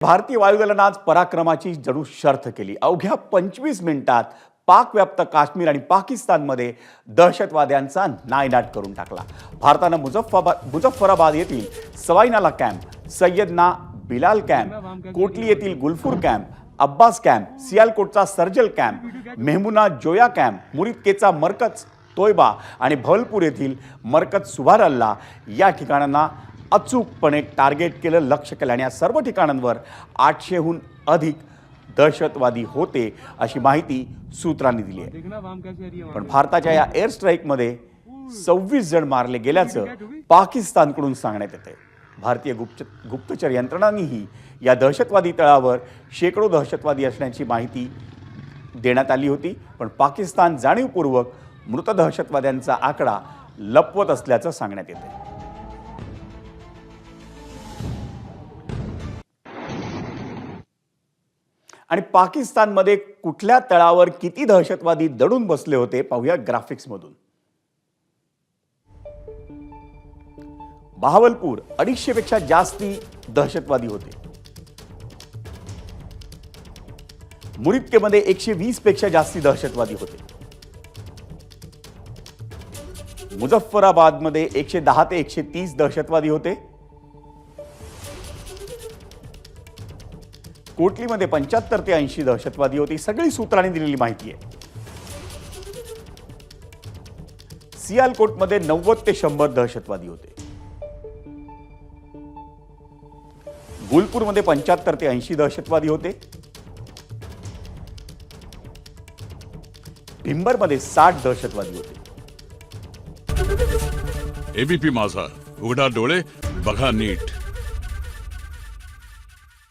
भारतीय वायुदलानं आज पराक्रमाची जणू शर्थ केली. अवघ्या पंचवीस मिनिटात पाकव्याप्त काश्मीर आणि पाकिस्तानमध्ये दहशतवाद्यांचा नायनाट करून टाकला. भारतानं मुझफ्फराबाद मुझफ्फराबाद येथील सवाईनाला कॅम्प सय्यदना बिलाल कॅम्प कोटली येथील गुलफूर कॅम्प अब्बास कॅम्प सियालकोटचा सर्जल कॅम्प मेहमुना जोया कॅम्प मुरितकेचा मरकज तोयबा आणि भवलपूर येथील मरकज सुभारल्ला या ठिकाणांना अचूकपणे टार्गेट केलं लक्ष केलं आणि या सर्व ठिकाणांवर आठशेहून अधिक दहशतवादी होते अशी माहिती सूत्रांनी दिली आहे. पण भारताच्या या एअर स्ट्राईकमध्ये सव्वीस जण मारले गेल्याचं पाकिस्तानकडून सांगण्यात येते भारतीय गुप्त गुप्तचर यंत्रणांनीही या दहशतवादी तळावर शेकडो दहशतवादी असण्याची माहिती देण्यात आली होती. पण पाकिस्तान जाणीवपूर्वक मृत दहशतवाद्यांचा आकडा लपवत असल्याचं सांगण्यात येते आणि पाकिस्तानमध्ये कुठल्या तळावर किती दहशतवादी दडून बसले होते पाहूया ग्राफिक्समधून बहावलपूर अडीचशे पेक्षा जास्ती दहशतवादी होते. मुरिदकेमध्ये एकशे वीसपेक्षा जास्ती दहशतवादी होते. मुझफ्फराबादमध्ये एकशे दहा ते एकशे तीस दहशतवादी होते. कोटलीमध्ये पंच्याहत्तर ते ऐंशी दहशतवादी होती. सगळी सूत्रांनी दिलेली माहिती आहे. सियालकोटमध्ये नव्वद ते शंभर दहशतवादी होते. गुलपूरमध्ये पंच्याहत्तर ते ऐंशी दहशतवादी होते. भिंबरमध्ये साठ दहशतवादी होते. एबीपी माझा. उघडा डोळे बघा नीट.